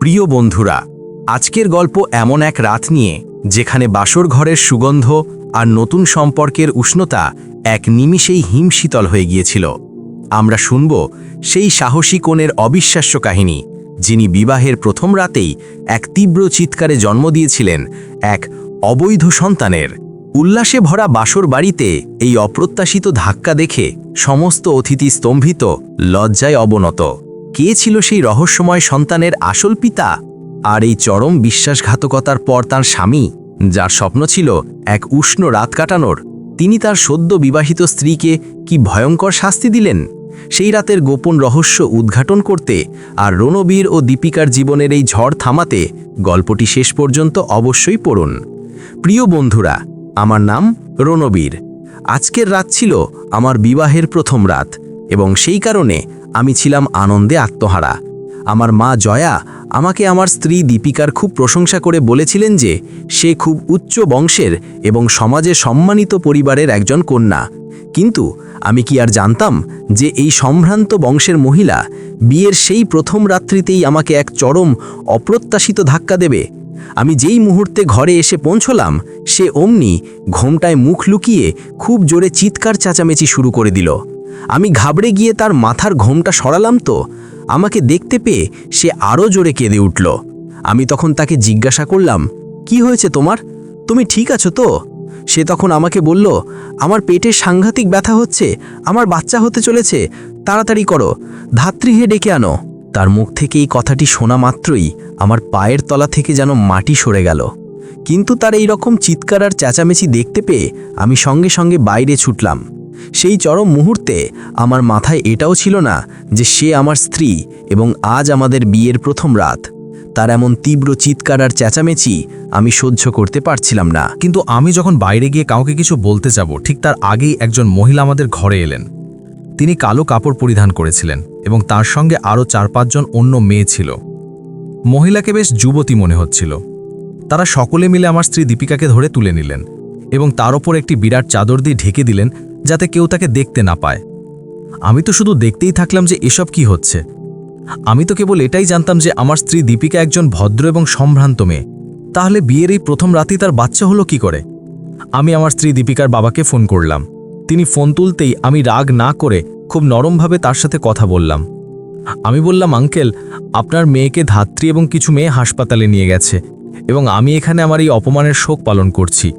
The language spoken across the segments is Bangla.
প্রিয় বন্ধুরা, আজকের গল্প এমন এক রাত নিয়ে, যেখানে বাসর ঘরের সুগন্ধ আর নতুন সম্পর্কের উষ্ণতা এক নিমিষেই হিমশীতল হয়ে গিয়েছিল। আমরা শুনব সেই সাহসী কোণের অবিশ্বাস্য কাহিনী, যিনি বিবাহের প্রথম রাতেই এক তীব্র চিৎকারে জন্ম দিয়েছিলেন এক অবৈধ সন্তানের। উল্লাসে ভরা বাসর বাড়িতে এই অপ্রত্যাশিত ধাক্কা দেখে সমস্ত অতিথি স্তম্ভিত, লজ্জায় অবনত। কে ছিল সেই রহস্যময় সন্তানের আসল পিতা আর এই চরম বিশ্বাসঘাতকতার পর তার স্বামী, যার স্বপ্ন ছিল এক উষ্ণ রাত কাটানোর? তিনি তার সদ্য বিবাহিত স্ত্রীকে কি ভয়ঙ্কর শাস্তি দিলেন? সেই রাতের গোপন রহস্য উদ্ঘাটন করতে আর রণবীর ও দীপিকার জীবনের এই ঝড় থামাতে গল্পটি শেষ পর্যন্ত অবশ্যই পড়ুন। প্রিয় বন্ধুরা, আমার নাম রণবীর। আজকের রাত ছিল আমার বিবাহের প্রথম রাত এবং সেই কারণে আমি ছিলাম আনন্দে আত্মহারা। আমার মা জয়া আমাকে আমার স্ত্রী দীপিকার খুব প্রশংসা করে বলেছিলেন যে, সে খুব উচ্চ বংশের এবং সমাজে সম্মানিত পরিবারের একজন কন্যা। কিন্তু আমি কি আর জানতাম যে এই সম্ভ্রান্ত বংশের মহিলা বিয়ের সেই প্রথম রাত্রিতেই আমাকে এক চরম অপ্রত্যাশিত ধাক্কা দেবে? আমি যেই মুহূর্তে ঘরে এসে পৌঁছলাম, সে অমনি ঘোমটায় মুখ লুকিয়ে খুব জোরে চিৎকার চেঁচামেচি শুরু করে দিল। আমি ঘাবড়ে গিয়ে তার মাথার ঘোমটা সরালাম তো। আমাকে দেখতে পেয়ে সে আরও জোরে কেঁদে উঠল। আমি তখন তাকে জিজ্ঞাসা করলাম, কি হয়েছে তোমার? তুমি ঠিক আছো তো? সে তখন আমাকে বলল, আমার পেটে সাংঘাতিক ব্যথা হচ্ছে, আমার বাচ্চা হতে চলেছে, তাড়াতাড়ি করো, ধাত্রী হে ডেকে আনো। তার মুখ থেকে এই কথাটি শোনা মাত্রই আমার পায়ের তলা থেকে যেন মাটি সরে গেল। কিন্তু তার এই রকম চিৎকার আর চেঁচামেচি দেখতে পেয়ে আমি সঙ্গে সঙ্গে বাইরে ছুটলাম। সেই চরম মুহূর্তে আমার মাথায় এটাও ছিল না যে সে আমার স্ত্রী এবং আজ আমাদের বিয়ের প্রথম রাত। তার এমন তীব্র চিৎকার আর চেঁচামেচি আমি সহ্য করতে পারছিলাম না। কিন্তু আমি যখন বাইরে গিয়ে কাউকে কিছু বলতে যাব, ঠিক তার আগেই একজন মহিলা আমাদের ঘরে এলেন। তিনি কালো কাপড় পরিধান করেছিলেন এবং তার সঙ্গে আরও চার পাঁচজন অন্য মেয়ে ছিল। মহিলাকে বেশ যুবতী মনে হচ্ছিল। তারা সকলে মিলে আমার স্ত্রী দীপিকাকে ধরে তুলে নিলেন এবং তার ওপর একটি বিরাট চাদর দিয়ে ঢেকে দিলেন যাতে কেউ তাকে দেখতে না পায়। আমি তো শুধু দেখতেই থাকলাম যে এসব কি হচ্ছে। আমি তো কেবল এটাই জানতাম যে আমার স্ত্রী দীপিকা একজন ভদ্র এবং সম্ভ্রান্ত মেয়ে। তাহলে বিয়ের এই প্রথম রাতেই তার বাচ্চা হলো কি করে? আমি আমার স্ত্রী দীপিকার বাবাকে ফোন করলাম। তিনি ফোন তুলতেই আমি রাগ না করে খুব নরমভাবে তার সাথে কথা বললাম। আমি বললাম, আঙ্কেল, আপনার মেয়েকে ধাত্রী এবং কিছু মেয়ে হাসপাতালে নিয়ে গেছে এবং আমি এখানে আমার এই অপমানের শোক পালন করছি।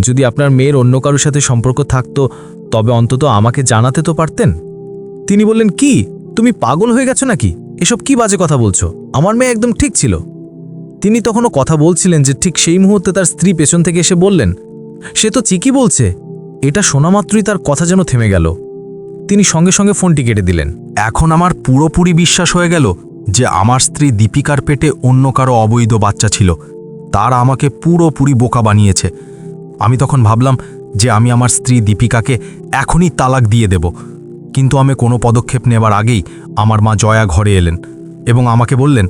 যদি আপনার মেয়ের অন্য কারোর সাথে সম্পর্ক থাকতো, তবে অন্তত আমাকে জানাতে তো পারতেন। তিনি বললেন, কি? তুমি পাগল হয়ে গেছো নাকি? এসব কি বাজে কথা বলছো? আমার মেয়ে একদম ঠিক ছিল। তিনি তখনও কথা বলছিলেন যে ঠিক সেই মুহূর্তে তার স্ত্রী পেছন থেকে এসে বললেন, সে তো চিকি বলছে। এটা শোনা মাত্রই তার কথা যেন থেমে গেল। তিনি সঙ্গে সঙ্গে ফোনটি কেটে দিলেন, এখন আমার পুরোপুরি বিশ্বাস হয়ে গেল যে আমার স্ত্রী দীপিকার পেটে অন্য কারও অবৈধ বাচ্চা ছিল। তারা আমাকে পুরোপুরি বোকা বানিয়েছে। আমি তখন ভাবলাম যে আমি আমার স্ত্রী দীপিকাকে এখনই তালাক দিয়ে দেব। কিন্তু আমি কোনো পদক্ষেপ নেবার আগেই আমার মা জয়া ঘরে এলেন এবং আমাকে বললেন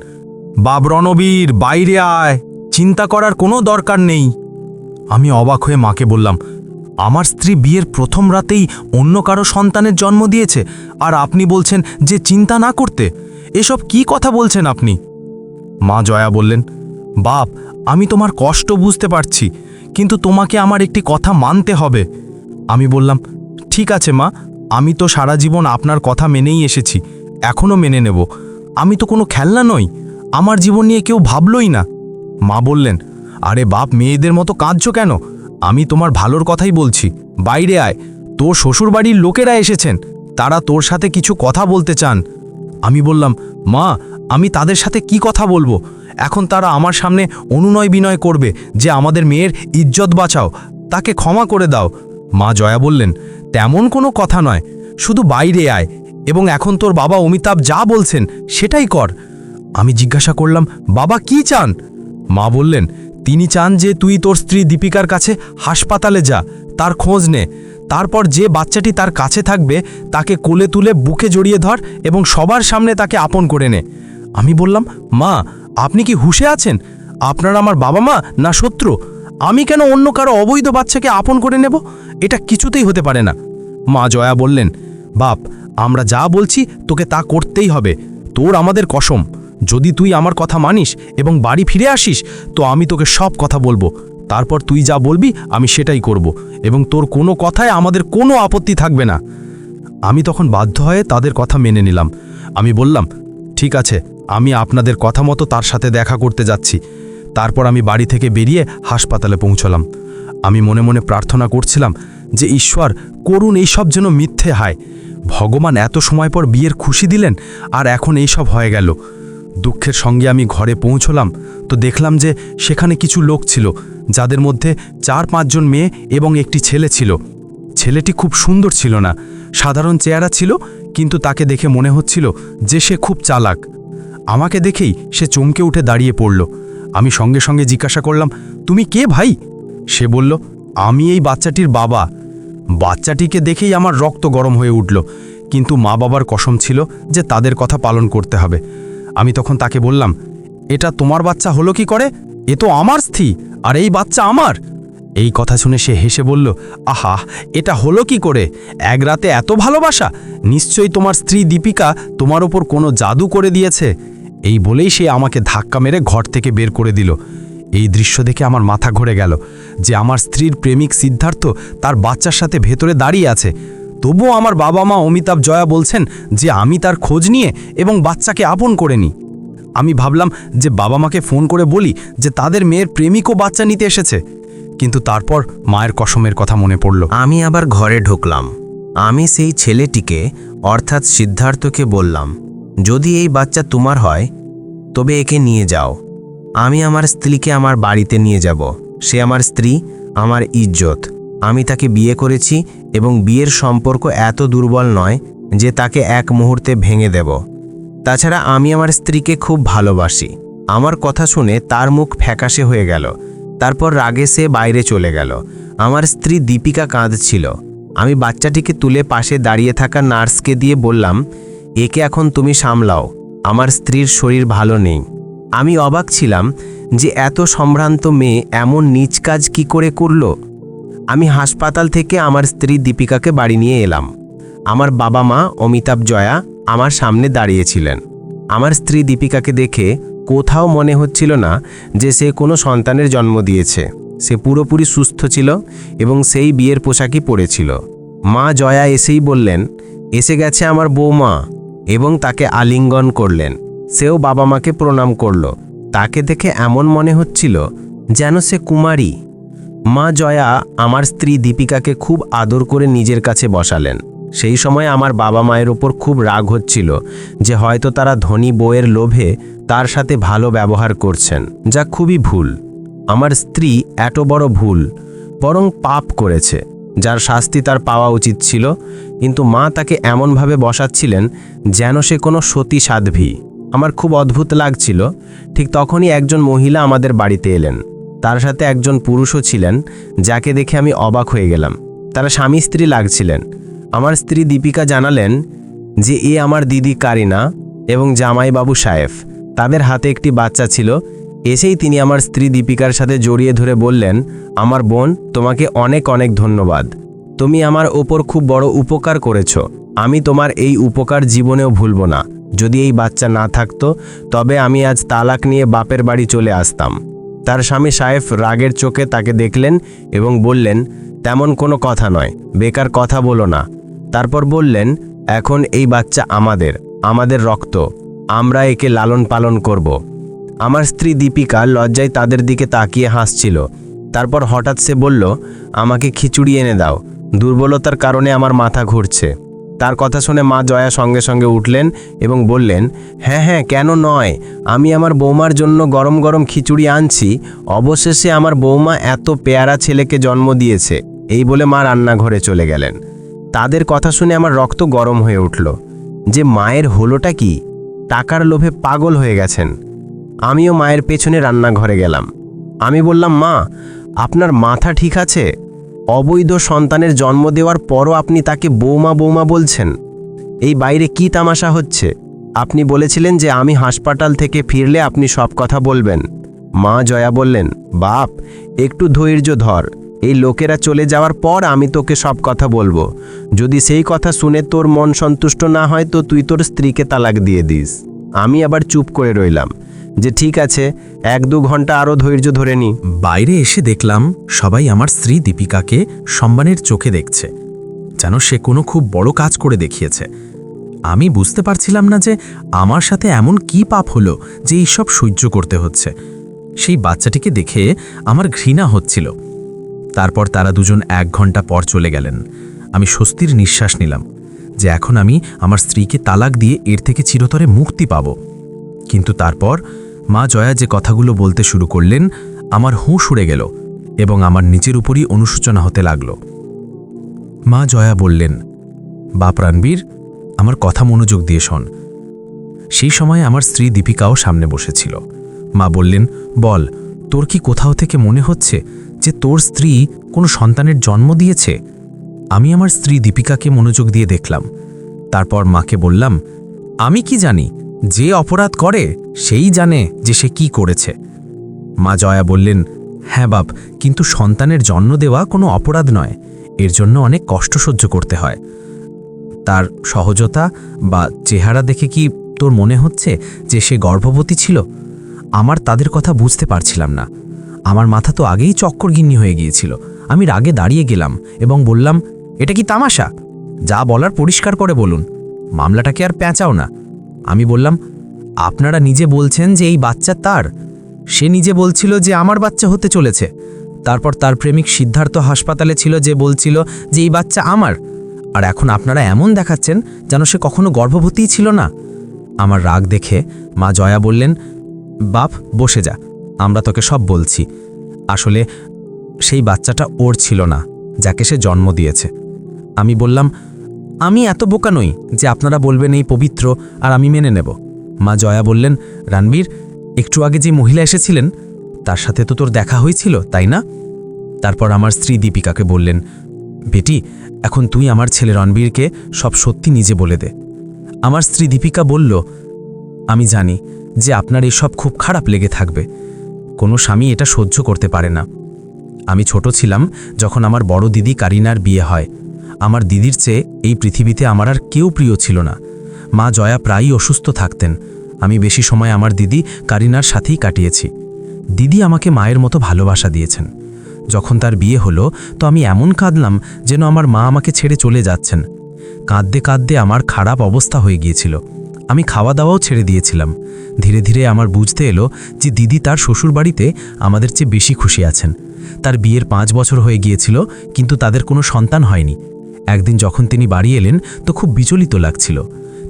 বাব রণবীর, বাইরে আয়। চিন্তা করার কোনো দরকার নেই। আমি অবাক হয়ে মাকে বললাম, আমার স্ত্রী বিয়ের প্রথম রাতেই অন্য কারও সন্তানের জন্ম দিয়েছে আর আপনি বলছেন যে চিন্তা না করতে। এসব কি কথা বলছেন আপনি? মা জয়া বললেন, বাপ, আমি তোমার কষ্ট বুঝতে পারছি। কিন্তু তোমাকে আমার একটি কথা মানতে হবে। আমি বললাম, ঠিক আছে মা, আমি তো সারা জীবন আপনার কথা মেনেই এসেছি, এখনও মেনে নেব। আমি তো কোনো খেলনা নই, আমার জীবন নিয়ে কেউ ভাবলই না। মা বললেন, আরে বাপ, মেয়েদের মতো কাঁদছো কেন? আমি তোমার ভালোর কথাই বলছি। বাইরে আয়, তোর শ্বশুরবাড়ির লোকেরা এসেছেন, তারা তোর সাথে কিছু কথা বলতে চান। আমি বললাম, মা, আমি তাদের সাথে কি কথা বলব? এখন তারা আমার সামনে অনুনয় বিনয় করবে যে আমাদের মেয়ের ইজ্জত বাঁচাও, তাকে ক্ষমা করে দাও। মা জয়া বললেন, তেমন কোনো কথা নয়, শুধু বাইরে আয়, এবং এখন তোর বাবা অমিতাভ যা বলছেন সেটাই কর। আমি জিজ্ঞাসা করলাম, বাবা কি চান? মা বললেন, তিনি চান যে তুই তোর স্ত্রী দীপিকার কাছে হাসপাতালে যা, তার খোঁজ নে। তারপর যে বাচ্চাটি তার কাছে থাকবে, তাকে কোলে তুলে বুকে জড়িয়ে ধর এবং সবার সামনে তাকে আপন করে নে। আমি বললাম, মা, আপনি কি হুশে আছেন? আপনার আমার বাবা মা না শত্রু? আমি কেন অন্য কারও অবৈধ বাচ্চাকে আপন করে নেব? এটা কিছুতেই হতে পারে না। মা জয়া বললেন, বাপ, আমরা যা বলছি তোকে তা করতেই হবে। তোর আমাদের কসম। যদি তুই আমার কথা মানিস এবং বাড়ি ফিরে আসিস, তো আমি তোকে সব কথা বলব। তারপর তুই যা বলবি, আমি সেটাই করব। এবং তোর কোনো কথায় আমাদের কোনো আপত্তি থাকবে না। আমি তখন বাধ্য হয়ে তাদের কথা মেনে নিলাম। আমি বললাম, ঠিক আছে, আমি আপনাদের কথা মতো তার সাথে দেখা করতে যাচ্ছি। তারপর আমি বাড়ি থেকে বেরিয়ে হাসপাতালে পৌঁছলাম। আমি মনে মনে প্রার্থনা করছিলাম যে, ঈশ্বর করুন এইসব যেন মিথ্যে হায়। ভগবান এত সময় পর বিয়ের খুশি দিলেন, আর এখন এইসব হয়ে গেল। দুঃখের সঙ্গে আমি ঘরে পৌঁছলাম, তো দেখলাম যে, সেখানে কিছু লোক ছিল। যাদের মধ্যে চার পাঁচজন মেয়ে এবং একটি ছেলে ছিল। ছেলেটি খুব সুন্দর ছিল না। সাধারণ চেহারা ছিল, কিন্তু তাকে দেখে মনে হচ্ছিল যে সে খুব চালাক। আমাকে দেখেই সে চমকে উঠে দাঁড়িয়ে পড়ল। আমি সঙ্গে সঙ্গে জিজ্ঞাসা করলাম, তুমি কে ভাই? সে বলল, আমি এই বাচ্চাটির বাবা। বাচ্চাটিকে দেখেই আমার রক্ত গরম হয়ে উঠল, কিন্তু মা বাবার কসম ছিল যে তাদের কথা পালন করতে হবে। আমি তখন তাকে বললাম, এটা তোমার বাচ্চা হলো কি করে? এ তো আমার স্থি আর এই বাচ্চা আমার। এই কথা শুনে সে হেসে বলল, আহা, এটা হলো কি করে? এক রাতে এত ভালোবাসা? নিশ্চয়ই তোমার স্ত্রী দীপিকা তোমার ওপর কোনো জাদু করে দিয়েছে। এই বলেই সে আমাকে ধাক্কা মেরে ঘর থেকে বের করে দিল। এই দৃশ্য দেখে আমার মাথা ঘুরে গেল, যে আমার স্ত্রীর প্রেমিক সিদ্ধার্থ তার বাচ্চার সাথে ভেতরে দাঁড়িয়ে আছে। তবুও আমার বাবা মা অমিতাভ জয়া বলছেন যে আমি তার খোঁজ নিয়ে এবং বাচ্চাকে আপন করে নিই। আমি ভাবলাম যে বাবা মাকে ফোন করে বলি যে তাদের মেয়ের প্রেমিকও বাচ্চা নিতে এসেছে। কিন্তু তারপর মায়ের কসমের কথা মনে পড়ল। আমি আবার ঘরে ঢুকলাম। আমি সেই ছেলেটিকে, অর্থাৎ সিদ্ধার্থকে বললাম, যদি এই বাচ্চা তোমার হয়, তবে একে নিয়ে যাও। আমি আমার স্ত্রীকে আমার বাড়িতে নিয়ে যাব। সে আমার স্ত্রী, আমার ইজ্জত। আমি তাকে বিয়ে করেছি এবং বিয়ের সম্পর্ক এত দুর্বল নয় যে তাকে এক মুহূর্তে ভেঙে দেব। তাছাড়া আমি আমার স্ত্রীকে খুব ভালোবাসি। আমার কথা শুনে তার মুখ ফ্যাকাশে হয়ে গেল। তারপর রাগে সে বাইরে চলে গেল। আমার স্ত্রী দীপিকা কাঁদছিল। আমি বাচ্চাটিকে তুলে পাশে দাঁড়িয়ে থাকা নার্সকে দিয়ে বললাম, একে এখন তুমি সামলাও। আমার স্ত্রীর শরীর ভালো নেই। আমি অবাক ছিলাম যে এত সম্ভ্রান্ত মেয়ে এমন নিজ কাজ কি করে করল। আমি হাসপাতাল থেকে আমার স্ত্রী দীপিকাকে বাড়ি নিয়ে এলাম। আমার বাবা মা অমিতাভ, জয়া আমার সামনে দাঁড়িয়েছিলেন। আমার স্ত্রী দীপিকাকে দেখে কোথাও মনে হচ্ছিল না যে সে কোনো সন্তানের জন্ম দিয়েছে। সে পুরোপুরি সুস্থ ছিল এবং সেই বিয়ের পোশাকই পরেছিল। মা জয়া এসেই বললেন, এসে গেছে আমার বৌমা। এবং তাকে আলিঙ্গন করলেন। সেও বাবা মাকে প্রণাম করল। তাকে দেখে এমন মনে হচ্ছিল যেন সে কুমারী। মা জয়া আমার স্ত্রী দীপিকাকে খুব আদর করে নিজের কাছে বসালেন। সেই সময় আমার বাবা মায়ের ওপর খুব রাগ হচ্ছিল যে হয়তো তারা ধনী বউয়ের লোভে তার সাথে ভালো ব্যবহার করছেন, যা খুবই ভুল। আমার স্ত্রী এত বড় ভুল, বরং পাপ করেছে, যার শাস্তি তার পাওয়া উচিত ছিল, কিন্তু মা তাকে এমনভাবে বসাচ্ছিলেন যেন সে কোনো সতী সাধ্বী আমার খুব অদ্ভুত লাগছিল, ঠিক তখনই একজন মহিলা আমাদের বাড়িতে এলেন। তার সাথে একজন পুরুষও ছিলেন, যাকে দেখে আমি অবাক হয়ে গেলাম। তারা স্বামী স্ত্রী লাগছিলেন। আমার স্ত্রী দীপিকা জানালেন যে এ আমার দিদি কারিনা এবং জামাইবাবু সায়েফ। তাদের হাতে একটি বাচ্চা ছিল। এসেই তিনি আমার স্ত্রী দীপিকার সাথে জড়িয়ে ধরে বললেন, আমার বোন, তোমাকে অনেক অনেক ধন্যবাদ। তুমি আমার ওপর খুব বড় উপকার করেছ। আমি তোমার এই উপকার জীবনেও ভুলব না। যদি এই বাচ্চা না থাকতো, তবে আমি আজ তালাক নিয়ে বাপের বাড়ি চলে আসতাম। তার স্বামী সাহেব রাগের চোখে তাকে দেখলেন এবং বললেন, তেমন কোনো কথা নয়। বেকার কথা বলো না। তারপর বললেন, এখন এই বাচ্চা আমাদের আমাদের রক্ত। আমরা একে লালন পালন করব। আমার স্ত্রী দীপিকা লজ্জায় তাদের দিকে তাকিয়ে হাসছিল। তারপর হঠাৎ সে বলল, আমাকে খিচুড়ি এনে দাও। দুর্বলতার কারণে আমার মাথা ঘুরছে। তার কথা শুনে মা জয়া সঙ্গে সঙ্গে উঠলেন এবং বললেন হ্যাঁ হ্যাঁ কেন নয়? আমি আমার বৌমার জন্য গরম গরম খিচুড়ি আনছি। অবশেষে আমার বৌমা এত পেয়ারা ছেলেকে জন্ম দিয়েছে। এই বলে মা রান্নাঘরে চলে গেলেন। তাদের কথা শুনে আমার রক্ত গরম হয়ে উঠল। যে মায়ের হলোটা কি? টাকার লোভে পাগল হয়ে গেছেন। আমিও মায়ের পেছনে রান্নাঘরে গেলাম। আমি বললাম, মা, আপনার মাথা ঠিক আছে? অবৈধ সন্তানের জন্ম দেওয়ার পরও আপনি তাকে বৌমা বৌমা বলছেন। এই বাইরে কি তামাশা হচ্ছে? আপনি বলেছিলেন যে আমি হাসপাতাল থেকে ফিরলে আপনি সব কথা বলবেন। মা জয়া বললেন, বাপ, একটু ধৈর্য ধর। এই লোকেরা চলে যাওয়ার পর আমি তোকে সব কথা বলব। যদি সেই কথা শুনে তোর মন সন্তুষ্ট না হয়, তো তুই তোর স্ত্রীকে তালাক দিয়ে দিস। আমি আবার চুপ করে রইলাম যে ঠিক আছে, এক দু ঘণ্টা আরও ধৈর্য ধরে নি। বাইরে এসে দেখলাম সবাই আমার স্ত্রী দীপিকাকে সম্মানের চোখে দেখছে, যেন সে কোনো খুব বড় কাজ করে দেখিয়েছে। আমি বুঝতে পারছিলাম না যে আমার সাথে এমন কি পাপ হলো যে এইসব সহ্য করতে হচ্ছে। সেই বাচ্চাটিকে দেখে আমার ঘৃণা হচ্ছিল। তারপর তারা দুজন এক ঘণ্টা পর চলে গেলেন। আমি স্বস্তির নিঃশ্বাস নিলাম যে এখন আমি আমার স্ত্রীকে তালাক দিয়ে এর থেকে চিরতরে মুক্তি পাব। কিন্তু তারপর মা জয়া যে কথাগুলো বলতে শুরু করলেন, আমার হুঁশ উড়ে গেল এবং আমার নিচের উপরই অনুশোচনা হতে লাগল। মা জয়া বললেন বাপ রণবীর আমার কথা মনোযোগ দিয়ে শোন। সেই সময় আমার স্ত্রী দীপিকাও সামনে বসেছিল। মা বললেন, বল, তোর কি কোথাও থেকে মনে হচ্ছে যে তোর স্ত্রী কোনো সন্তানের জন্ম দিয়েছে? আমি আমার স্ত্রী দীপিকাকে মনোযোগ দিয়ে দেখলাম। তারপর মাকে বললাম, আমি কি জানি? যে অপরাধ করে, সেই জানে যে সে কি করেছে। মা জয়া বললেন হ্যাঁ বাপ, কিন্তু সন্তানের জন্ম দেওয়া কোনো অপরাধ নয়। এর জন্য অনেক কষ্ট সহ্য করতে হয়। তার সহজতা বা চেহারা দেখে কি তোর মনে হচ্ছে যে সে গর্ভবতী ছিল? আমার তাদের কথা বুঝতে পারছিলাম না। আমার মাথা তো আগেই চক্করগিন্নি হয়ে গিয়েছিল। আমি রাগে দাঁড়িয়ে গেলাম এবং বললাম, এটা কি তামাশা? যা বলার পরিষ্কার করে বলুন। মামলাটাকে আর পেঁচাও না? আমি বললাম, আপনারা নিজে বলছেন যে এই বাচ্চা তার। সে নিজে বলছিল যে আমার বাচ্চা হতে চলেছে। তারপর তার প্রেমিক সিদ্ধার্থ হাসপাতালে ছিল যে বলছিল যে এই বাচ্চা আমার। আর এখন আপনারা এমন দেখাচ্ছেন যেন সে কখনো গর্ভবতীই ছিল না। আমার রাগ দেখে মা জয়া বললেন, বাপ, বসে যা। আমরা তোকে সব বলছি। আসলে সেই বাচ্চাটা ওর ছিল না, যাকে সে জন্ম দিয়েছে। আমি বললাম, আমি এত বোকা নই যে আপনারা বলবেন এই পবিত্র আর আমি মেনে নেব। মা জয়া বললেন রানবীর একটু আগে যে মহিলা এসেছিলেন, তার সাথে তো তোর দেখা হয়েছিল, তাই না? তারপর আমার স্ত্রী দীপিকাকে বললেন, বেটি, এখন তুই আমার ছেলে রণবীরকে সব সত্যি নিজে বলে দে। আমার স্ত্রী দীপিকা বলল, আমি জানি যে আপনার এসব খুব খারাপ লেগে থাকবে। কোনো স্বামী এটা সহ্য করতে পারে না। আমি ছোট ছিলাম যখন আমার বড় দিদি কারিনার বিয়ে হয়। আমার দিদির চেয়ে এই পৃথিবীতে আমার আর কেউ প্রিয় ছিল না। মা জয়া প্রায়ই অসুস্থ থাকতেন। আমি বেশি সময় আমার দিদি কারিনার সাথেই কাটিয়েছি। দিদি আমাকে মায়ের মতো ভালোবাসা দিয়েছেন। যখন তার বিয়ে হলো তো আমি এমন কাঁদলাম যেন আমার মা আমাকে ছেড়ে চলে যাচ্ছেন। কাঁদতে কাঁদতে আমার খারাপ অবস্থা হয়ে গিয়েছিল। আমি খাওয়া দাওয়াও ছেড়ে দিয়েছিলাম। ধীরে ধীরে আমার বুঝতে এলো যে দিদি তার শ্বশুরবাড়িতে আমাদের চেয়ে বেশি খুশি আছেন। তার বিয়ের পাঁচ বছর হয়ে গিয়েছিল, কিন্তু তাদের কোনো সন্তান হয়নি। একদিন যখন তিনি বাড়ি এলেন, তো খুব বিচলিত লাগছিল।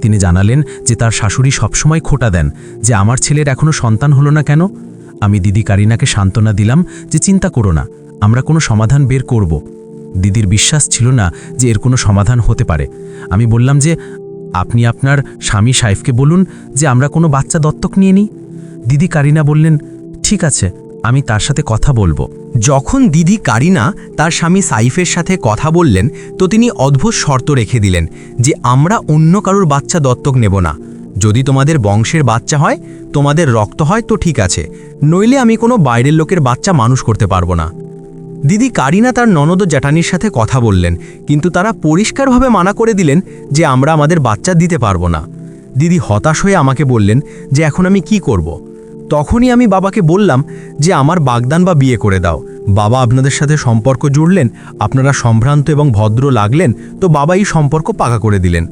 তিনি জানালেন যে তার শাশুড়ি সবসময় খোটা দেন, যে আমার ছেলের এখনও সন্তান হলো না কেন। আমি দিদি কারিনাকে সান্ত্বনা দিলাম যে চিন্তা করো না, আমরা কোনো সমাধান বের করব। দিদির বিশ্বাস ছিল না যে এর কোনো সমাধান হতে পারে। আমি বললাম যে আপনি আপনার স্বামী সাইফকে বলুন যে আমরা কোনো বাচ্চা দত্তক নিয়ে নিই। দিদি কারিনা বললেন, ঠিক আছে, আমি তার সাথে কথা বলব। যখন দিদি কারিনা তার স্বামী সাইফের সাথে কথা বললেন, তো তিনি অদ্ভুত শর্ত রেখে দিলেন যে আমরা অন্য কারোর বাচ্চা দত্তক নেব না। যদি তোমাদের বংশের বাচ্চা হয়, তোমাদের রক্ত হয়, তো ঠিক আছে। নইলে আমি কোনো বাইরের লোকের বাচ্চা মানুষ করতে পারব না। দিদি কারিনা তার ননদ জ্যাঠানির সাথে কথা বললেন, কিন্তু তারা পরিষ্কারভাবে মানা করে দিলেন যে আমরা আমাদের বাচ্চা দিতে পারব না। দিদি হতাশ হয়ে আমাকে বললেন যে এখন আমি কি করব। তখনই আমি বাবাকে বললাম যে আমার বাগদান বা বিয়ে করে দাও। বাবা আপনাদের সাথে সম্পর্ক জুড়লেন, আপনারা সম্ভ্রান্ত এবং ভদ্র লাগলেন, তো বাবা এই সম্পর্ক পাকা করে দিলেন।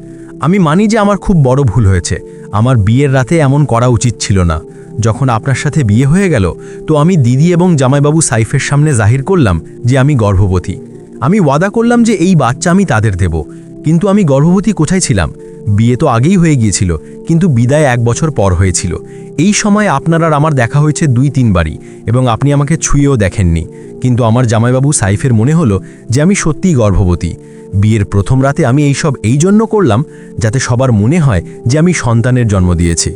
আমি মানি যে আমার খুব বড় ভুল হয়েছে, আমার বিয়ের রাতে এমন করা উচিত ছিল না। যখন আপনার সাথে বিয়ে হয়ে গেল, তো আমি দিদি এবং জামাইবাবু সাইফের সামনে জাহির করলাম যে আমি গর্ভবতী। আমি ওয়াদা করলাম যে এই বাচ্চা আমি তাদের দেব। কিন্তু আমি গর্ভবতী কোথায় ছিলাম? বিয়ে তো আগেই হয়ে গিয়েছিল, কিন্তু বিদায় এক বছর পর হয়েছিল। এই সময় আপনার আর আমার দেখা হয়েছে দুই তিনবারই, এবং আপনি আমাকে ছুঁয়েও দেখেননি। কিন্তু আমার জামাইবাবু সাইফের মনে হলো যে আমি সত্যিই গর্ভবতী। বিয়ের প্রথম রাতে আমি এইসব এই জন্য করলাম যাতে সবার মনে হয় যে আমি সন্তানের জন্ম দিয়েছি।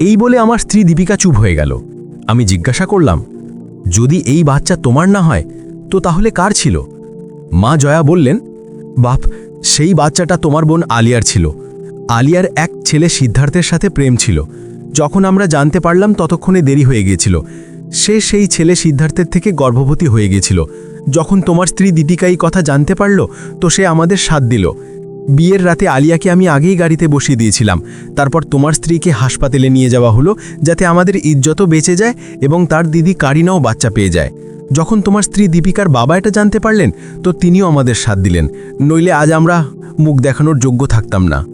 এই বলে আমার স্ত্রী দীপিকা চুপ হয়ে গেল। আমি জিজ্ঞাসা করলাম, যদি এই বাচ্চা তোমার না হয়, তো তাহলে কার ছিল? মা জয়া বললেন, বাপ, সেই বাচ্চাটা তোমার বোন আলিয়ার ছিল। আলিয়ার এক ছেলে সিদ্ধার্থের সাথে প্রেম ছিল। যখন আমরা জানতে পারলাম ততক্ষণে দেরি হয়ে গিয়েছিল। সে সেই ছেলে সিদ্ধার্থের থেকে গর্ভবতী হয়ে গিয়েছিল। যখন তোমার স্ত্রী দিদিকা এই কথা জানতে পারল, তো সে আমাদের সাথ দিল। বিয়ের রাতে আলিয়াকে আমি আগেই গাড়িতে বসিয়ে দিয়েছিলাম। তারপর তোমার স্ত্রীকে হাসপাতালে নিয়ে যাওয়া হলো, যাতে আমাদের ইজ্জতও বেঁচে যায় এবং তার দিদি কারিনাও বাচ্চা পেয়ে যায়। যখন তোমার স্ত্রী দীপিকার বাবা এটা জানতে পারলেন, তো তিনিও আমাদের সাথ দিলেন। নইলে আজ আমরা মুখ দেখানোর যোগ্য থাকতাম না।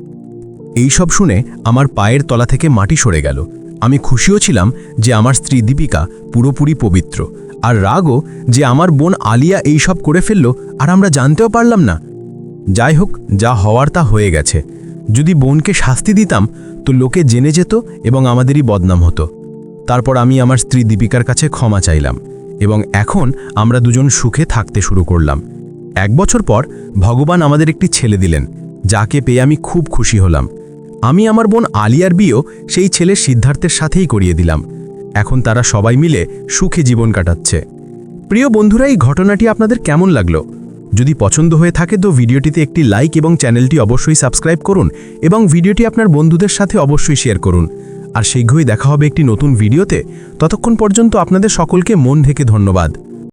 এই সব শুনে আমার পায়ের তলা থেকে মাটি সরে গেল। আমি খুশিও ছিলাম যে আমার স্ত্রী দীপিকা পুরোপুরি পবিত্র। আর রাগও যে আমার বোন আলিয়া এই সব করে ফেলল, আর আমরা জানতেও পারলাম না। যাই হোক, যা হওয়ার তা হয়ে গেছে। যদি বোনকে শাস্তি দিতাম, তো লোকে জেনে যেত এবং আমাদেরই বদনাম হতো। তারপর আমি আমার স্ত্রী দীপিকার কাছে ক্ষমা চাইলাম এবং এখন আমরা দুজন সুখে থাকতে শুরু করলাম। এক বছর পর ভগবান আমাদের একটি ছেলে দিলেন, যাকে পেয়ে আমি খুব খুশি হলাম। আমি আমার বোন আলিয়ার বিয়েও সেই ছেলে সিদ্ধার্থের সাথেই করিয়ে দিলাম। এখন তারা সবাই মিলে সুখে জীবন কাটাচ্ছে। প্রিয় বন্ধুরা, এই ঘটনাটি আপনাদের কেমন লাগল? যদি পছন্দ হয়ে থাকে তো ভিডিওটিতে একটি লাইক এবং চ্যানেলটি অবশ্যই সাবস্ক্রাইব করুন এবং ভিডিওটি আপনার বন্ধুদের সাথে অবশ্যই শেয়ার করুন। আর শীঘ্রই দেখা হবে একটি নতুন ভিডিওতে। ততক্ষণ পর্যন্ত আপনাদের সকলকে মন থেকে ধন্যবাদ।